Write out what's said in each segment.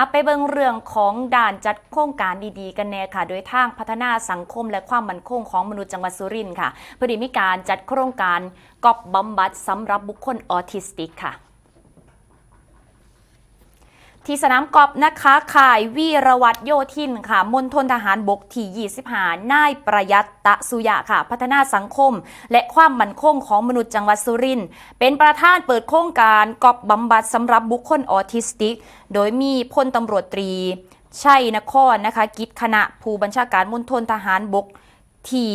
เอาไปเบิ่งเรื่องของด่านจัดโครงการดีๆ กันแน่ค่ะ โดยทางพัฒนาสังคมและความมั่นคงของมนุษย์จังหวัดสุรินทร์ค่ะพอดีมีการจัดโครงการกอบบำบัดสำหรับบุคคลออทิสติกค่ะ ที่สนามกอบนะคะข่ายวีรวัตรโยธินค่ะมณฑลทหารบกที่25นายประยัตตะสุยะค่ะ พัฒนาสังคม และความมั่นคงของมนุษย์จังหวัดสุรินทร์เป็นประธานเปิดโครงการกอบบำบัดสำหรับบุคคลออทิสติก โดยมีพลตำรวจตรี ชัยนครนะคะ กิจคณะผู้บัญชาการมณฑลทหารบกที่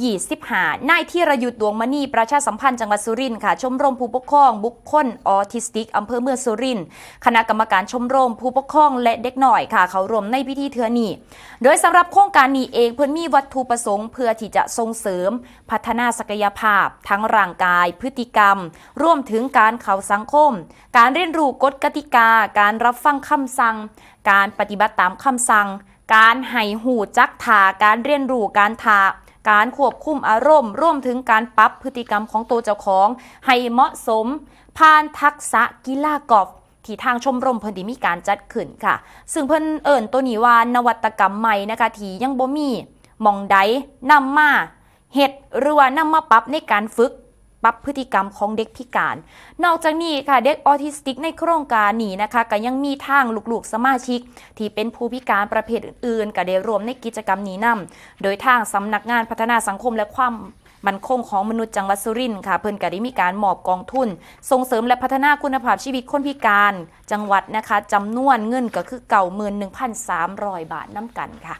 25นายที่ระยุทธ์ดวงมณีประชาสัมพันธ์จังหวัดสุรินทร์ค่ะ ชมรมผู้ปกครอง บุคคลออทิสติกอำเภอเมืองสุรินทร์คณะกรรมการชมรมผู้ปกครองและเด็กหน่อยค่ะ เขารวมในพิธีเทือนีโดยสำหรับโครงการนี้เองเพื่อนมีวัตถุประสงค์ เพื่อที่จะส่งเสริม พัฒนาศักยภาพ ทั้งร่างกาย พฤติกรรม ร่วมถึงการเข้าสังคม การเรียนรู้กฎกติกา การรับฟังคำสั่ง การปฏิบัติตามคำสั่ง การให้หูจักทาการเรียนรู้การทา การควบคุมอารมณ์ร่วมถึงการปรับพฤติกรรมของตัวเจ้าของ ให้เหมาะสม ผ่านทักษะกีฬากอล์ฟที่ทางชมรมเพิ่นได้มีการจัดขึ้นค่ะ ซึ่งเพิ่นเอิ่นตัวนี้ว่านวัตกรรมใหม่นะคะที่ยังบ่มีมองใดนำมาเฮ็ดหรือว่านำมาปรับในการฝึก ปรับพฤติกรรมของเด็กพิการ นอกจากนี้ค่ะเด็กออทิสติกในโครงการนี้นะคะก็ยังมีทางลูกๆสมาชิก ที่เป็นผู้พิการประเภทอื่นๆ ก็ได้รวมในกิจกรรมนี้นํโดยทางสำนักงานพัฒนาสังคมและความมั่นคงของมนุษย์จังหวัดสุรินทร์ค่ะ เพิ่นก็ได้มีการมอบกองทุน ส่งเสริมและพัฒนาคุณภาพชีวิตคนพิการ จังหวัดนะคะจำนวนเงินก็คือเก่าหมื่นหนึ่งพันสามร้อยบาทน้ำกันค่ะ